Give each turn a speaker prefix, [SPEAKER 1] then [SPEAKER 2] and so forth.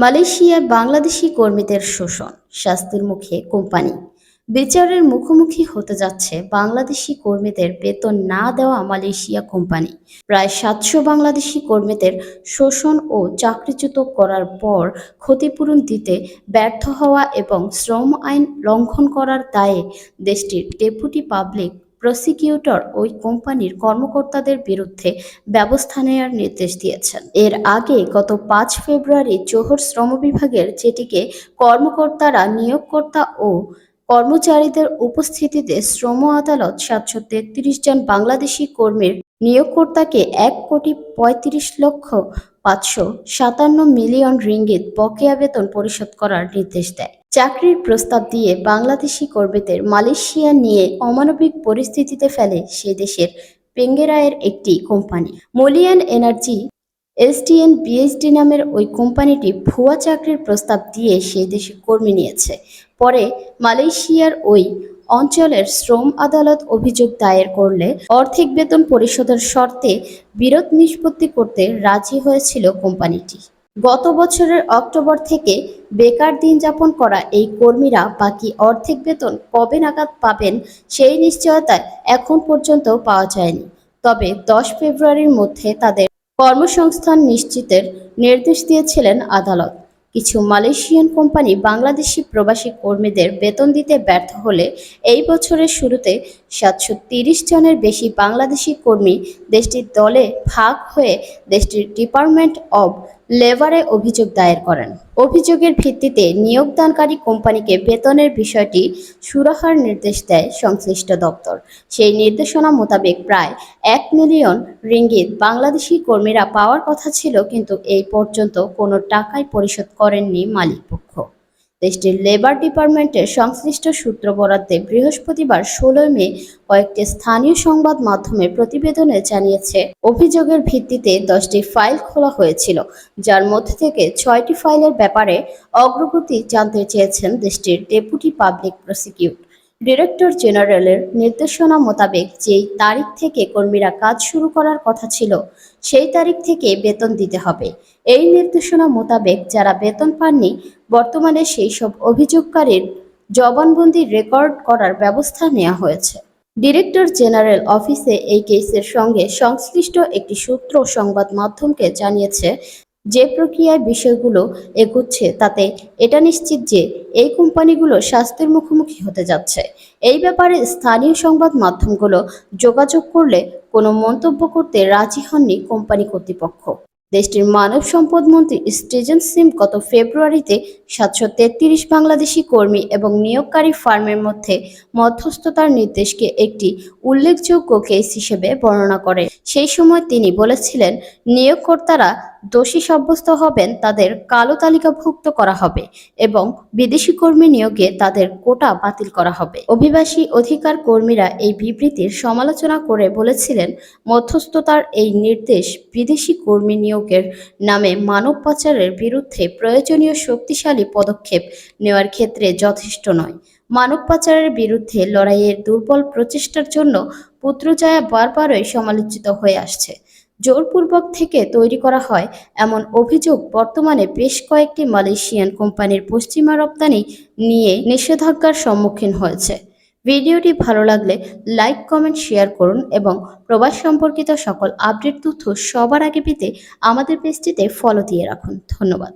[SPEAKER 1] মালয়েশিয়ায় বাংলাদেশি কর্মীদের শোষণ, শাস্তির মুখে কোম্পানি। বিচারের মুখোমুখি হতে যাচ্ছে বাংলাদেশি কর্মীদের বেতন না দেওয়া মালয়েশিয়া কোম্পানি। প্রায় সাতশো বাংলাদেশি কর্মীদের শোষণ ও চাকরিচ্যুত করার পর ক্ষতিপূরণ দিতে ব্যর্থ হওয়া এবং শ্রম আইন লঙ্ঘন করার দায়ে দেশটির ডেপুটি পাবলিক প্রসিকিউটর ওই কোম্পানির কর্মকর্তাদের বিরুদ্ধে ব্যবস্থা নেওয়ার নির্দেশ দিয়েছেন। এর আগে গত পাঁচ ফেব্রুয়ারি জোহর শ্রম বিভাগের যেটিকে কর্মকর্তারা নিয়োগকর্তা ও কর্মচারীদের উপস্থিতিতে শ্রম আদালত সাতশো তেত্রিশ জন বাংলাদেশি কর্মীর নিয়োগকর্তাকে এক কোটি পঁয়ত্রিশ লক্ষ পাঁচশো সাতান্ন মিলিয়ন রিঙ্গিত বকেয়া বেতন পরিশোধ করার নির্দেশ দেয়। চাকরির প্রস্তাব দিয়ে বাংলাদেশি কর্মীদের মালয়েশিয়া নিয়ে অমানবিক পরিস্থিতিতে ফেলে সে দেশের পেঙ্গেরায়ের একটি company. Molian energy SDN BSD নামের ওই কোম্পানিটি ভুয়া চাকরির প্রস্তাব দিয়ে সে দেশে কর্মী নিয়েছে। পরে মালয়েশিয়ার ওই অঞ্চলের শ্রম আদালত অভিযোগ দায়ের করলে অর্ধেক বেতন পরিশোধের শর্তে বিরোধ নিষ্পত্তি করতে রাজি হয়েছিল কোম্পানিটি। গত বছরের অক্টোবর থেকে বেকার দিন যাপন করা এই কর্মীরা বাকি অর্ধেক বেতন কবে নাগাদ পাবেন সেই নিশ্চয়তা এখন পর্যন্ত পাওয়া যায়নি। তবে দশ ফেব্রুয়ারির মধ্যে তাদের কর্মসংস্থান নিশ্চিতের নির্দেশ দিয়েছিলেন আদালত। কিছু মালয়েশিয়ান কোম্পানি বাংলাদেশি প্রবাসী কর্মীদের বেতন দিতে ব্যর্থ হলে এই বছরের শুরুতে সাতশো জনের বেশি বাংলাদেশি কর্মী দেশটির দলে ভাগ হয়ে দেশটির ডিপার্টমেন্ট অব লেবারে অভিযোগ দায়ের করেন। অভিযোগের ভিত্তিতে নিয়োগদানকারী কোম্পানিকে বেতনের বিষয়টি সুরাহার নির্দেশ দেয় সংশ্লিষ্ট দপ্তর। সেই নির্দেশনা মোতাবেক প্রায় এক মিলিয়ন রিঙ্গিত বাংলাদেশি কর্মীরা পাওয়ার কথা ছিল, কিন্তু এই পর্যন্ত কোনো টাকাই পরিশোধ করেননি মালিকপক্ষ দেশটির লেবার ডিপার্টমেন্টের সংশ্লিষ্ট সূত্র বরাদ্দে বৃহস্পতিবার ষোলোই মে কয়েকটি স্থানীয় সংবাদ মাধ্যমে প্রতিবেদনে জানিয়েছে, অভিযোগের ভিত্তিতে দশটি ফাইল খোলা হয়েছিল, যার মধ্যে থেকে ছয়টি ফাইলের ব্যাপারে অগ্রগতি জানতে চেয়েছেন দেশটির ডেপুটি পাবলিক প্রসিকিউট ডিরেক্টর জেনারেলের নির্দেশনা মোতাবেক যেই তারিখ থেকে কর্মীরা কাজ শুরু করার কথা ছিল, সেই তারিখ থেকে বেতন দিতে হবে। এই নির্দেশনা মোতাবেক যারা বেতন পাননি, বর্তমানে সেই সব অভিযোগকারীর জবানবন্দি রেকর্ড করার ব্যবস্থা নেওয়া হয়েছে। ডিরেক্টর জেনারেল অফিসে এই কেসের সঙ্গে সংশ্লিষ্ট একটি সূত্র সংবাদ মাধ্যমকে জানিয়েছে যে প্রক্রিয়ায় বিষয়গুলো এগুচ্ছে তাতে এটা নিশ্চিত যে এই কোম্পানিগুলো স্বাস্থ্যের মুখোমুখি হতে যাচ্ছে। এই ব্যাপারে স্থানীয় সংবাদ মাধ্যমগুলো যোগাযোগ করলে কোনো মন্তব্য করতে রাজি হননি কোম্পানি কর্তৃপক্ষ। দেশটির মানব সম্পদ মন্ত্রী স্টেজেন সিম গত ফেব্রুয়ারিতে সাতশো তেত্রিশ বাংলাদেশি কর্মী এবং নিয়োগকারী ফার্মের মধ্যে মধ্যস্থতার নির্দেশকে একটি উল্লেখযোগ্য কেস হিসেবে বর্ণনা করে সেই সময় তিনি বলেছিলেন, নিয়োগকর্তারা দোষী সাব্যস্ত হবেন তাদের কালো তালিকাভুক্ত করা হবে এবং বিদেশি কর্মী নিয়োগে তাদের কোটা বাতিল করা হবে। অভিবাসী অধিকার কর্মীরা এই বিবৃতির সমালোচনা করে বলেছিলেন, মধ্যস্থতার এই নির্দেশ বিদেশি কর্মী নিয়োগের নামে মানব পাচারের বিরুদ্ধে প্রয়োজনীয় শক্তিশালী পদক্ষেপ নেওয়ার ক্ষেত্রে যথেষ্ট নয়। মানব পাচারের বিরুদ্ধে লড়াইয়ের দুর্বল প্রচেষ্টার জন্য পুত্রজায়া বারবারই সমালোচিত হয়ে আসছে। জোরপূর্বক থেকে তৈরি করা হয় এমন অভিযোগ বর্তমানে বেশ কয়েকটি মালয়েশিয়ান কোম্পানির পশ্চিমা রপ্তানি নিয়ে নিষেধাজ্ঞার সম্মুখীন হয়েছে। ভিডিওটি ভালো লাগলে লাইক, কমেন্ট, শেয়ার করুন এবং প্রবাস সম্পর্কিত সকল আপডেট তথ্য সবার আগে পেতে আমাদের পেজটিতে ফলো দিয়ে রাখুন। ধন্যবাদ।